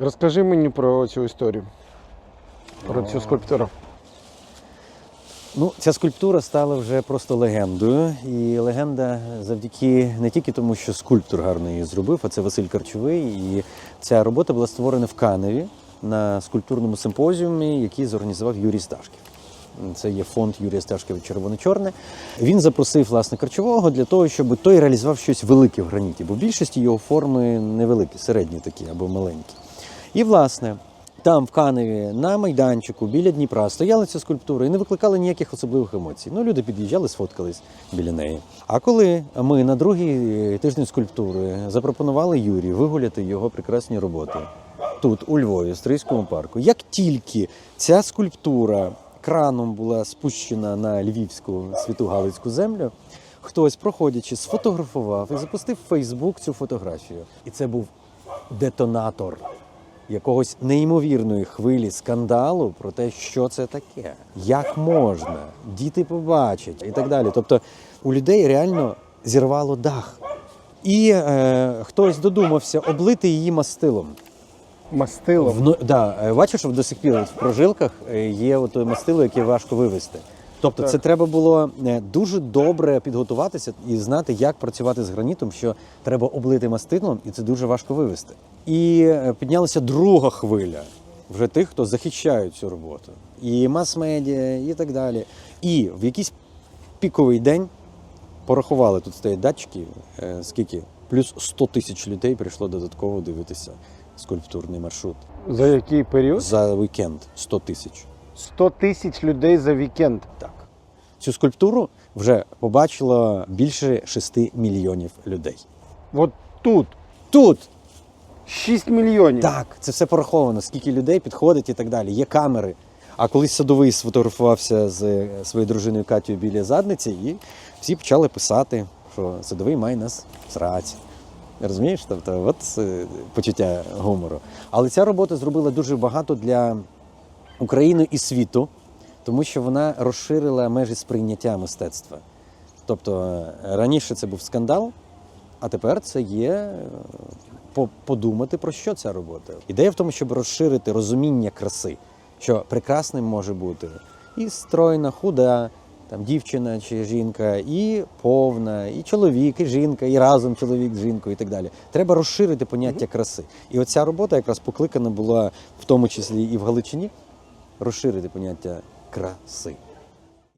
Розкажи мені про цю історію. Про цю скульптуру. Ну, ця скульптура стала вже просто легендою. І легенда завдяки не тільки тому, що скульптор гарно її зробив, а це Василь Карчовий. І ця робота була створена в Каневі на скульптурному симпозіумі, який зорганізував Юрій Сташків. Це є фонд Юрія Сташкова Червоно-Чорне. Він запросив власне Карчового для того, щоб той реалізував щось велике в граніті, бо в більшості його форми невеликі, середні такі або маленькі. І власне. Там, в Каневі, на майданчику, біля Дніпра, стояла ця скульптура і не викликали ніяких особливих емоцій. Ну, люди під'їжджали, сфоткались біля неї. А коли ми на другий тиждень скульптури запропонували Юрію вигуляти його прекрасні роботи тут, у Львові, в Стрийському парку, як тільки ця скульптура краном була спущена на львівську святу Галицьку землю, хтось, проходячи, сфотографував і запустив в Фейсбук цю фотографію. І це був детонатор якогось неймовірної хвилі скандалу про те, що це таке, як можна, діти побачать і так далі. Тобто у людей реально зірвало дах. І е, хтось додумався облити її мастилом. Мастило. Вно, да, е, бачиш, що до сих пір в прожилках е, є ото мастило, яке важко вивести. Тобто, Так. це треба було е, дуже добре підготуватися і знати, як працювати з гранітом, що треба облити мастилом, і це дуже важко вивести. І е, піднялася друга хвиля вже тих, хто захищають цю роботу, і мас-медіа, і так далі. І в якийсь піковий день порахували тут стоять датчики, е, скільки плюс 100 тисяч людей прийшло додатково дивитися скульптурний маршрут. За який період? За вікенд 100 тисяч. 100 тисяч людей за вікенд. Так. Цю скульптуру вже побачило більше 6 мільйонів людей. От тут Тут 6 мільйонів. так, це все пораховано, скільки людей підходить і так далі. Є камери. А колись садовий сфотографувався з е, своєю дружиною Катєю біля задниці, і всі почали писати, що садовий має нас срати. Розумієш? Тобто, от е, почуття гумору. Але ця робота зробила дуже багато для України і світу, тому що вона розширила межі сприйняття мистецтва. Тобто е, раніше це був скандал, а тепер це є е, подумати про що ця робота. Ідея в тому, щоб розширити розуміння краси, що прекрасним може бути і стройна, худа, там дівчина чи жінка, і повна, і чоловік, і жінка, і разом чоловік з жінкою, і так далі. Треба розширити поняття краси. І оця робота якраз покликана була в тому числі і в Галичині розширити поняття краси.